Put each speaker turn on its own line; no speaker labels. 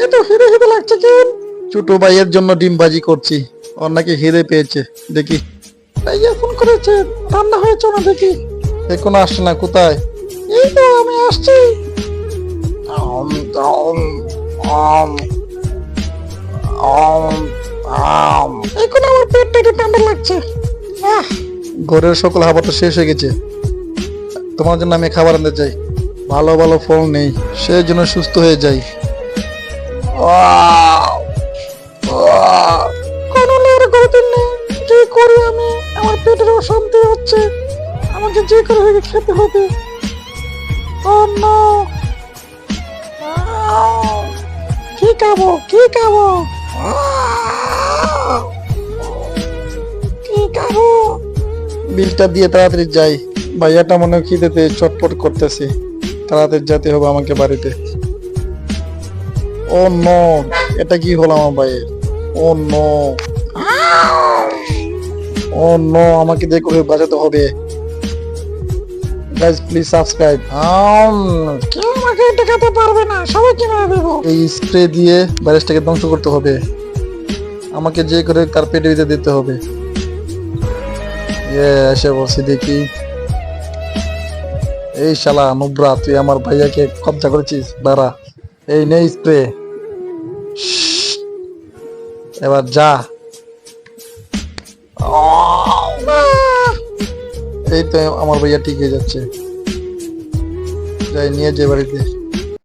এত হেরে হেরে লাগছে কেন? ছোট ভাইয়ের জন্য ডিম ভাজি করছি। ওর নাকি হেরে পেয়েছে। দেখি। ভাইয়া ফোন করেছে। রান্না হয়েছে না দেখি। এখনও আসছে না কোথায়? এই তো আমি আসছি। আম, আম, আম, আম, আম। এখন আমার পেটটা একটু ঠান্ডা লাগছে। আহ, ঘরের সকল তো শেষ হয়ে গেছে। তোমার জন্য আমি খাবার আনতে চাই। ভালো ভালো ফল নেই সেই জন্য সুস্থ হয়ে যাই। কোনো গতির নেই। যে করি আমি? আমার পেটের অশান্তি হচ্ছে। আমাকে যে করে হোক খেতে হবে। Oh no. কি খাব? কি খাব? কি খাব? বিলটা দিয়ে তাড়াতাড়ি যাই। ভাইয়াটা মনে হয় খিদেতে চটপট করতেছে। তাড়াতাড়ি যেতে হবে আমাকে বাড়িতে। ও ন এটা কি হলো আমার ভাইয়ের? ও নো। ও নো আমাকে দেখে করে বাঁচাতে হবে। গাইজ প্লিজ সাবস্ক্রাইব কেউ আমাকে এটা খেতে পারবে না সবাইকে মেরে দেবো? এই স্প্রে দিয়ে ভাইরাসটাকে ধ্বংস করতে হবে। আমাকে যে করে তার পেটে ভিতরে দিতে হবে। ইয়ে এসে বসি দেখি। এই শালা নুব্রা, তুই আমার ভাইয়াকে কবজা করেছিস? দাঁড়া। এই নেই স্প্রে। এবার যা এই তো আমার ভাইয়া ঠিক হয়ে যাচ্ছে যাই নিয়ে যে বাড়িতে